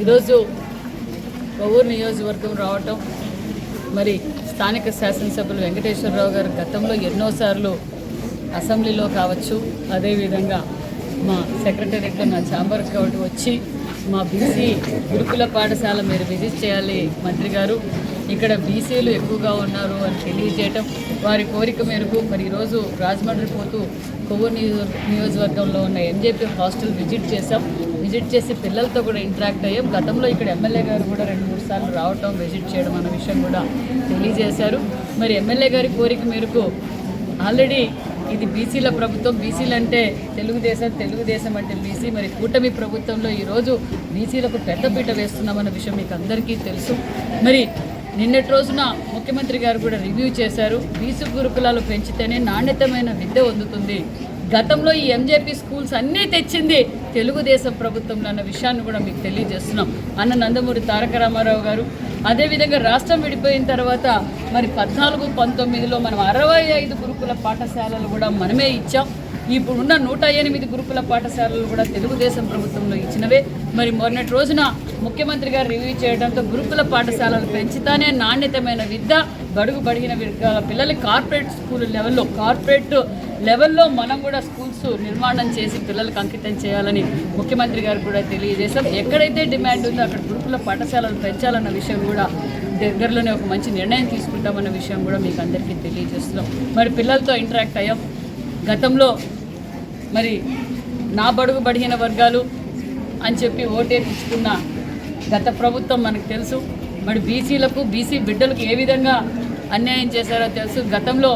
ఈరోజు కొవ్వూరు నియోజకవర్గం రావటం మరి స్థానిక శాసనసభ్యులు వెంకటేశ్వరరావు గారు గతంలో ఎన్నోసార్లు అసెంబ్లీలో కావచ్చు అదేవిధంగా మా సెక్రటరీతో నా ఛాంబర్ కాబట్టి వచ్చి మా బీసీ గురుకుల పాఠశాల మీరు విజిట్ చేయాలి మంత్రి గారు. ఇక్కడ బీసీలు ఎక్కువగా ఉన్నారు అని తెలియజేయటం వారి కోరిక మేరకు మరి ఈరోజు రాజమండ్రి పోతూ కొవ్వూరు నియోజకవర్గంలో ఉన్న ఎంజేపీ హాస్టల్ విజిట్ చేశాం. విజిట్ చేసి పిల్లలతో కూడా ఇంటరాక్ట్ అయ్యాం. గతంలో ఇక్కడ ఎమ్మెల్యే గారు కూడా రెండు మూడు సార్లు రావటం విజిట్ చేయడం అన్న విషయం కూడా తెలియజేశారు. మరి ఎమ్మెల్యే గారి కోరిక మేరకు ఆల్రెడీ ఇది బీసీల ప్రభుత్వం. బీసీలు అంటే తెలుగుదేశం తెలుగుదేశం అంటే బీసీ. మరి కూటమి ప్రభుత్వంలో ఈరోజు బీసీలకు పెద్దపీట వేస్తున్నామన్న విషయం మీకు అందరికీ తెలుసు. మరి నిన్నటి రోజున ముఖ్యమంత్రి గారు కూడా రివ్యూ చేశారు. బీసీ గురుకులాలు పెంచితేనే నాణ్యతమైన విద్య అందుతుంది. గతంలో ఈ ఎంజేపీ స్కూల్స్ అన్నీ తెచ్చింది తెలుగుదేశం ప్రభుత్వంలో అన్న విషయాన్ని కూడా మీకు తెలియజేస్తున్నాం. అన్న నందమూరి తారక రామారావు గారు. అదేవిధంగా రాష్ట్రం విడిపోయిన తర్వాత మరి పద్నాలుగు పంతొమ్మిదిలో మనం అరవై ఐదు గురుకుల పాఠశాలలు కూడా మనమే ఇచ్చాం. ఇప్పుడున్న నూట ఎనిమిది గురుకుల పాఠశాలలు కూడా తెలుగుదేశం ప్రభుత్వంలో ఇచ్చినవే. మరి మొన్నటి రోజున ముఖ్యమంత్రి గారు రివ్యూ చేయడంతో గురుకుల పాఠశాలలు పెంచుతానే నాణ్యతమైన విద్య బడుగు బడిగిన వర్గాల పిల్లలు కార్పొరేట్ స్కూల్ లెవెల్లో కార్పొరేట్ లెవెల్లో మనం కూడా స్కూల్స్ నిర్మాణం చేసి పిల్లలకు అంకితం చేయాలని ముఖ్యమంత్రి గారు కూడా తెలియజేశాం ఎక్కడైతే డిమాండ్ ఉందో అక్కడ గురుకుల పాఠశాలలు పెంచాలన్న విషయం కూడా దగ్గరలోనే ఒక మంచి నిర్ణయం తీసుకుంటామన్న విషయం కూడా మీకు అందరికీ తెలియజేస్తున్నాం. మరి పిల్లలతో ఇంటరాక్ట్ అయ్యాం. గతంలో మరి నా బడుగు బడిగిన వర్గాలు అని చెప్పి ఓటేపించుకున్న గత ప్రభుత్వం మనకు తెలుసు. మరి బీసీలకు బీసీ బిడ్డలకు ఏ విధంగా అన్యాయం చేశారో తెలుసు. గతంలో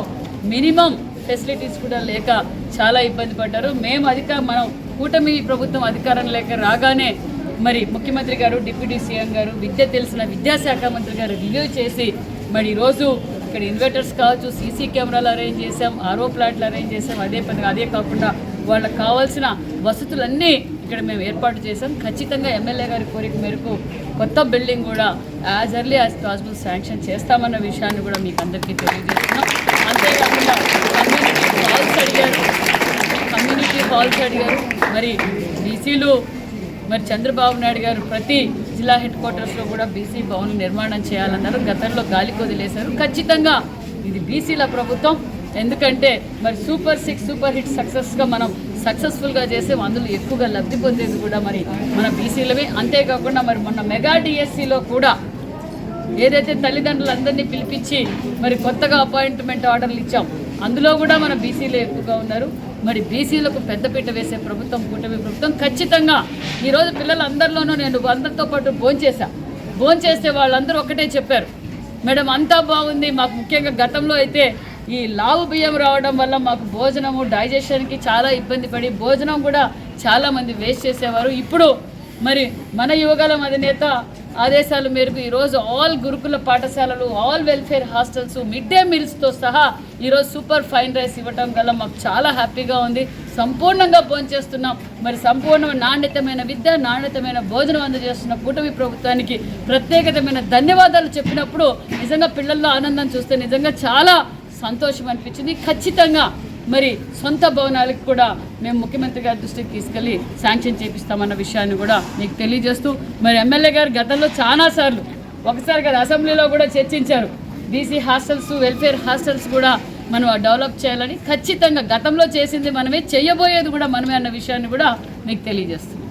మినిమం ఫెసిలిటీస్ కూడా లేక చాలా ఇబ్బంది పడ్డారు. మేము అధిక మనం కూటమి ప్రభుత్వం అధికారం లేక రాగానే మరి ముఖ్యమంత్రి గారు డిప్యూటీ సీఎం గారు విద్య తెలిసిన విద్యాశాఖ మంత్రి గారు రివ్యూ చేసి మరి ఈరోజు ఇక్కడ ఇన్వర్టర్స్ కావచ్చు సీసీ కెమెరాలు అరేంజ్ చేసాం ఆరో ప్లాంట్లు అరేంజ్ చేసాం అదే పని అదే కాకుండా వాళ్ళకి కావాల్సిన వసతులన్నీ ఇక్కడ మేము ఏర్పాటు చేసాం ఖచ్చితంగా ఎమ్మెల్యే గారి కోరిక మేరకు కొత్త బిల్డింగ్ కూడా as early as possible sanction చేస్తామన్న విషయాన్ని కూడా మీకు అందరికీ తెలియజేస్తున్నాం. అంతేకాకుండా కమ్యూనిటీ హాల్స్ అడిగారు. కమ్యూనిటీ హాల్స్ అడిగారు. మరి బీసీలు మరి చంద్రబాబు నాయుడు గారు ప్రతి జిల్లా హెడ్ క్వార్టర్స్లో కూడా బీసీ భవన్ నిర్మాణం చేయాలన్నారు. గతంలో గాలికి వదిలేశారు ఖచ్చితంగా ఇది బీసీల ప్రభుత్వం. ఎందుకంటే మరి సూపర్ సిక్స్ సూపర్ హిట్ సక్సెస్గా మనం సక్సెస్ఫుల్గా చేసే అందులో ఎక్కువగా లబ్ధి పొందేది కూడా మరి మన బీసీలమే. అంతేకాకుండా మరి మొన్న మెగా డిఎస్సిలో కూడా ఏదైతే తల్లిదండ్రులందరినీ పిలిపించి మరి కొత్తగా అపాయింట్మెంట్ ఆర్డర్లు ఇచ్చాం అందులో కూడా మన బీసీలు ఎక్కువగా ఉన్నారు. మరి బీసీలకు పెద్దపీట వేసే ప్రభుత్వం కూటమి ప్రభుత్వం ఖచ్చితంగా ఈరోజు పిల్లలందరిలోనూ నేను అందరితో పాటు భోంచేసా భోంచేస్తే వాళ్ళందరూ ఒకటే చెప్పారు. మేడం అంతా బాగుంది. మాకు ముఖ్యంగా గతంలో అయితే ఈ లావు బియ్యం రావడం వల్ల మాకు భోజనము డైజెషన్కి చాలా ఇబ్బంది పడి భోజనం కూడా చాలామంది వేస్ట్ చేసేవారు. ఇప్పుడు మరి మన యువగలం అధినేత ఆదేశాల మేరకు ఈరోజు ఆల్ గురుకుల పాఠశాలలు all welfare hostels mid day మీల్స్తో సహా ఈరోజు సూపర్ ఫైన్ రైస్ ఇవ్వటం వల్ల మాకు చాలా హ్యాపీగా ఉంది. సంపూర్ణంగా భోంచేస్తున్నాం మరి సంపూర్ణ నాణ్యతమైన విద్య నాణ్యతమైన భోజనం అందజేస్తున్న కూటమి ప్రభుత్వానికి ప్రత్యేకతమైన ధన్యవాదాలు చెప్పినప్పుడు నిజంగా పిల్లల్లో ఆనందం చూస్తే నిజంగా చాలా సంతోషం అనిపించింది. ఖచ్చితంగా మరి సొంత భవనాలకు కూడా మేము ముఖ్యమంత్రి గారి దృష్టికి తీసుకెళ్ళి శాంక్షన్ చేపిస్తామన్న విషయాన్ని కూడా మీకు తెలియజేస్తూ మరి ఎమ్మెల్యే గారు గతంలో చాలాసార్లు ఒకసారి కదా అసెంబ్లీలో కూడా చర్చించారు. బీసీ హాస్టల్స్ వెల్ఫేర్ హాస్టల్స్ కూడా మనం డెవలప్ చేయాలని ఖచ్చితంగా గతంలో చేసింది మనమే చేయబోయేది కూడా మనమే అన్న విషయాన్ని కూడా మీకు తెలియజేస్తున్నాం.